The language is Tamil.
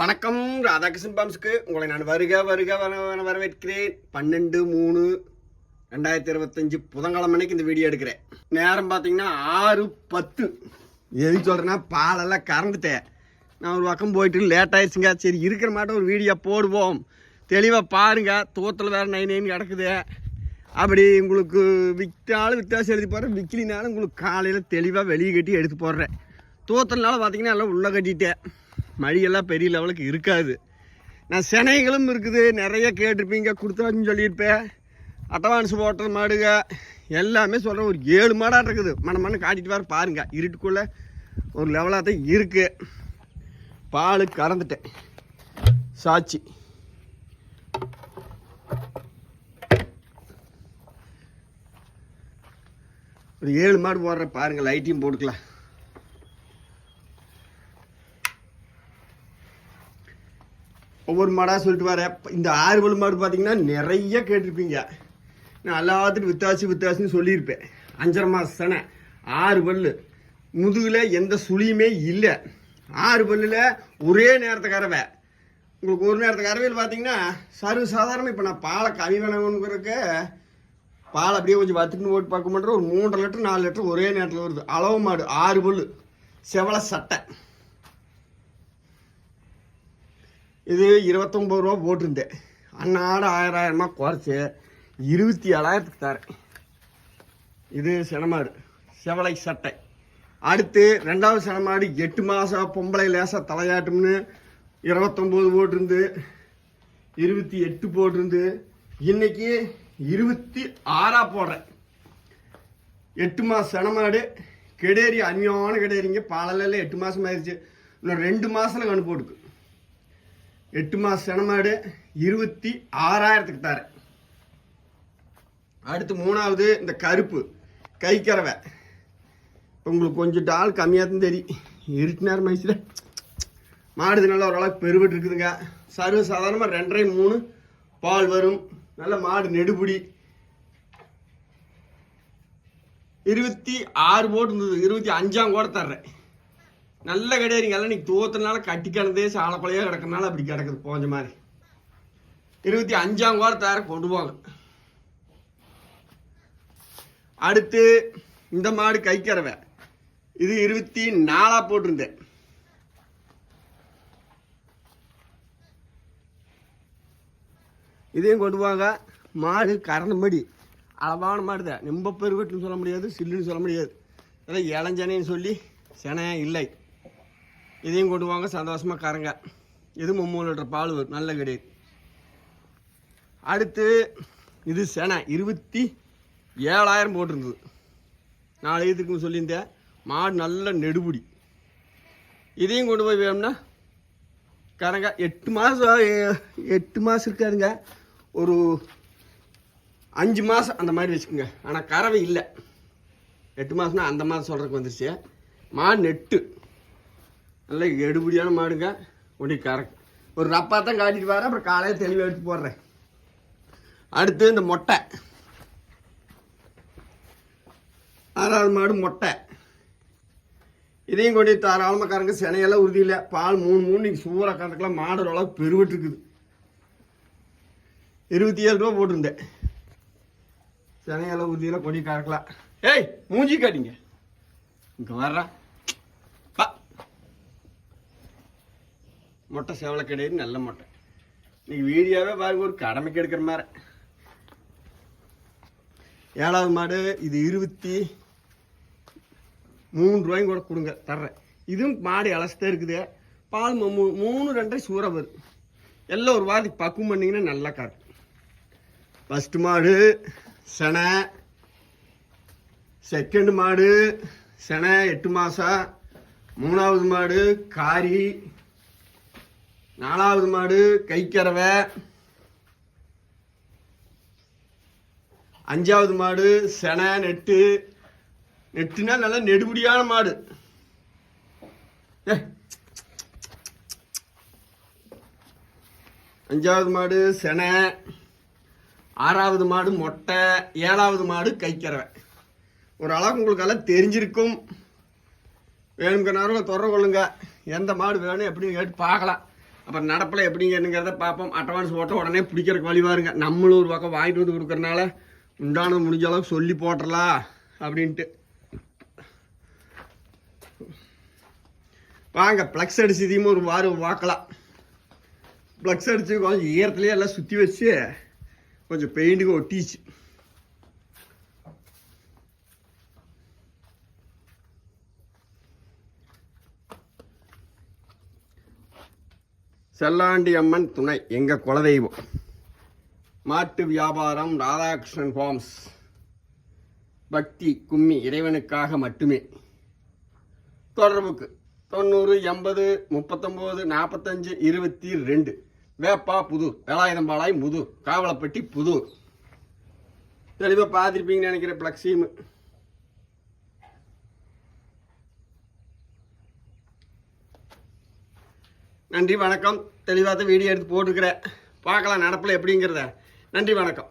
வணக்கம் ராதாகிருஷ்ணன் பாம்ஸுக்கு உங்களை நான் வருக வருக வர வரவேற்கிறேன். பன்னெண்டு மூணு ரெண்டாயிரத்தி இருபத்தஞ்சு புதன்கிழமை அன்னைக்கு இந்த வீடியோ எடுக்கிறேன். நேரம் பார்த்தீங்கன்னா ஆறு பத்து. எது சொல்கிறேன்னா பாலெல்லாம் கறந்துட்டேன். நான் ஒரு பக்கம் போயிட்டு லேட் ஆயிடுச்சுங்க. சரி இருக்கிற மாட்டம் ஒரு வீடியோ போடுவோம். தெளிவாக பாருங்க. தூத்தில் வேறு நை நைன் கிடக்குது. அப்படி உங்களுக்கு விற்றாலும் வித்தியாசம் எழுதி போடுறேன். விற்கலினாலும் உங்களுக்கு காலையில் தெளிவாக வெளியே கட்டி எடுத்து போடுறேன். தூத்தல்னால பார்த்தீங்கன்னா எல்லாம் உள்ளே கட்டிட்டேன். மழையெல்லாம் பெரிய லெவலுக்கு இருக்காது. நான் செனைகளும் இருக்குது நிறைய கேட்டிருப்பீங்க கொடுத்தாச்சுன்னு சொல்லியிருப்பேன் அட்டவான்ஸ் போட்ட மாடுங்க எல்லாமே சொல்கிறேன் ஒரு ஏழு மாடாக இருக்குது. மன மண்ணு காட்டிட்டு வர பாருங்க இருட்டுக்குள்ளே ஒரு லெவலாக தான் இருக்குது பால் கறந்துட்டேன். சாட்சி. ஒரு ஏழு மாடு போடுற பாருங்கள் லைட்டையும் போட்டுக்கலாம். ஒவ்வொரு மாடாக சொல்லிட்டு வர. இந்த ஆறு பல் மாடு பார்த்தீங்கன்னா நிறைய கேட்டிருப்பீங்க. நான் எல்லாத்துக்கும் வித்தாசி வித்தாசின்னு சொல்லியிருப்பேன். அஞ்சரை மாதம் தானே ஆறு பல்லு. முதுகில் எந்த சுழியுமே இல்லை. ஆறு பல்லில் ஒரே நேரத்தை கறவை. உங்களுக்கு ஒரு நேரத்துக்கு கறவையில் பார்த்தீங்கன்னா சர்வ சாதாரணமாக இப்போ நான் பாலை கம்மி வேணுங்கிறதுக்கு பால் அப்படியே கொஞ்சம் வத்துட்டு போட்டு பார்க்க மாட்டேன். ஒரு மூன்றரை லிட்டர் நாலு லிட்டர் ஒரே நேரத்தில் வருது. அளவு மாடு ஆறு பல்லு. செவலை சட்டை. இது இருபத்தொம்பது ரூபா போட்டிருந்தேன். அன்னாடு ஆயிரம் ஆயிரமா குறைச்சி இருபத்தி ஏழாயிரத்துக்கு தரேன். இது செனமாடு செவலை சட்டை. அடுத்து ரெண்டாவது செனமாடு எட்டு மாதம் பொம்பளை லேசாக தலையாட்டும்னு இருபத்தொம்போது போட்டிருந்து இருபத்தி எட்டு போட்டிருந்து இன்னைக்கு இருபத்தி ஆறா போடுறேன். எட்டு மாதம் செனமாடு கெடேரி அந்நியமான கெடேரிங்க பாலலில் எட்டு மாதம் ஆயிடுச்சு இன்னும் ரெண்டு மாதத்தில் கணு போட்டுக்கு. எட்டு மாத செனமாடு இருபத்தி ஆறாயிரத்துக்கு தரேன் அடுத்து மூணாவது இந்த கருப்பு கைக்கறவை இப்போ உங்களுக்கு கொஞ்சம் டால் கம்மியாக தான் தெரியும். இருட்டு நேரம் வயசில் மாடுது நல்லா ஓரளவுக்கு பெருவிட்டு இருக்குதுங்க. சர்வ சாதாரணமாக ரெண்டரை மூணு பால் வரும். நல்ல மாடு நெடுபுடி. இருபத்தி ஆறு போட்டு இருந்தது. இருபத்தி அஞ்சாம் கூட தர்றேன். நல்ல கிடையாது எல்லாம் நீ தூத்தனால கட்டி கிடந்தே சாலப்பழையா கிடக்கறனால அப்படி கிடக்குது. போஞ்ச மாதிரி. இருபத்தி அஞ்சாம் கோர தயார அடுத்து இந்த மாடு கைக்கறவை இது இருபத்தி நாலா போட்டிருந்தேன். இதையும் கொண்டு வாங்க மாடு கறந்தபடி அளவான மாடு தான். ரொம்ப சொல்ல முடியாது சில்லுன்னு சொல்ல முடியாது. அதான் இளஞ்சனைன்னு சொல்லி சென இல்லை. இதையும் கொண்டு வாங்க சந்தோஷமாக கறங்க. இது மூணு லிட்டர் பால் வரும் நல்ல கிடையாது அடுத்து இது செனை. இருபத்தி ஏழாயிரம் போட்டிருந்தது. நாலு இதுக்கு சொல்லியிருந்தேன். மாடு நல்ல நெடுபுடி. இதையும் கொண்டு போய் வேணும்னா கரங்க எட்டு மாதம் எட்டு மாதம் இருக்காதுங்க. ஒரு அஞ்சு மாதம் அந்த மாதிரி வச்சுக்கோங்க. ஆனால் கறவை இல்லை. எட்டு மாதம்னா அந்த மாதம் சொல்கிறதுக்கு வந்துருச்சு. மாடு நெட்டு. நல்ல எடுபடியான மாடுங்க. ஒண்டி கறக்கு ஒரு ரப்பா தான் காட்டிட்டு வரேன் அப்புறம் காலையில் தெளிவாக எடுத்து போடுறேன். அடுத்து இந்த மொட்டை. ஆறாவது மாடு மொட்டை. இதையும் கொண்டு தாராளமாக கறங்க. சினையெல்லாம் உறுதி இல்லை. பால் மூணு மூணு. நீங்கள் சூறாக கறக்கலாம் மாடு அளவுக்கு பெருவிட்டுருக்குது. இருபத்தி ஏழு ரூபா போட்டிருந்தேன். சினையெல்லாம் உறுதியெல்லாம் கொண்டு கறக்கலாம். ஏய் மூஞ்சி காட்டிங்க. இங்கே வர்றேன் மொட்டை செவலை கிடையாது நல்ல மொட்டை. இன்னைக்கு வீடியோவே பாருங்க ஒரு கடமைக்கு எடுக்கிற மாதிரி. ஏழாவது மாடு இது இருபத்தி மூணு ரூபாயும் கூட கொடுங்க தர்றேன். இதுவும் மாடு இலசத்தான் இருக்குது. பால் மூ மூணு ரெண்டரை சூற வரும். எல்லாம் ஒரு வாரத்துக்கு பக்குவம் பண்ணிங்கன்னா நல்லா காட்டும். ஃபஸ்ட்டு மாடு செனை. செகண்ட் மாடு செனை எட்டு மாதம் மூணாவது மாடு காரி. நாலாவது மாடு கைக்கறவை அஞ்சாவது மாடு செனை நெட்டு. நெட்டுனா நல்லா நெடுபடியான மாடு. ஏ. அஞ்சாவது மாடு செனை. ஆறாவது மாடு மொட்டை. ஏழாவது மாடு கைக்கறவை ஒரு அளவுக்கு உங்களுக்கு எல்லாம் தெரிஞ்சிருக்கும். வேணுங்கிற நேரம் தொடர கொள்ளுங்க. எந்த மாடு வேணும் எப்படின்னு கேட்டு பார்க்கலாம். அப்புறம் நடப்பில் எப்படிங்கிறத பார்ப்போம். அட்வான்ஸ் போட்டால் உடனே பிடிக்கிறக்கு வழி பாருங்க. நம்மளும் ஒரு பக்கம் வாங்கிட்டு வந்து கொடுக்குறனால உண்டானது முடிஞ்ச அளவுக்கு சொல்லி போட்டுடலாம் அப்படின்ட்டு. வாங்க ப்ளக்ஸ் அடிச்சதையும் ஒரு வாரம் பார்க்கலாம் ப்ளக்ஸ் அடித்து கொஞ்சம் ஈரத்துலேயே எல்லாம் சுற்றி வச்சு கொஞ்சம் பெயிண்ட்டுக்கு ஒட்டிச்சு. செல்லாண்டி அம்மன் துணை எங்கள் குலதெய்வம். மாட்டு வியாபாரம் ராதாகிருஷ்ணன் ஃபார்ம்ஸ் பக்தி கும்மி இறைவனுக்காக மட்டுமே. தொடர்புக்கு தொண்ணூறு எண்பது முப்பத்தொம்போது நாற்பத்தஞ்சு இருபத்தி ரெண்டு. வேப்பா புதூர். வேலாயுதம்பாளையம் புதூர் காவலப்பட்டி புதூர். தெளிவாக பார்த்துருப்பீங்கன்னு நினைக்கிறேன் ப்ளக்ஸீமு. நன்றி வணக்கம். தெளிவாக தான் வீடியோ எடுத்து போட்டுருக்கிறேன் பார்க்கலாம் நடப்பில் எப்படிங்கிறத. நன்றி வணக்கம்.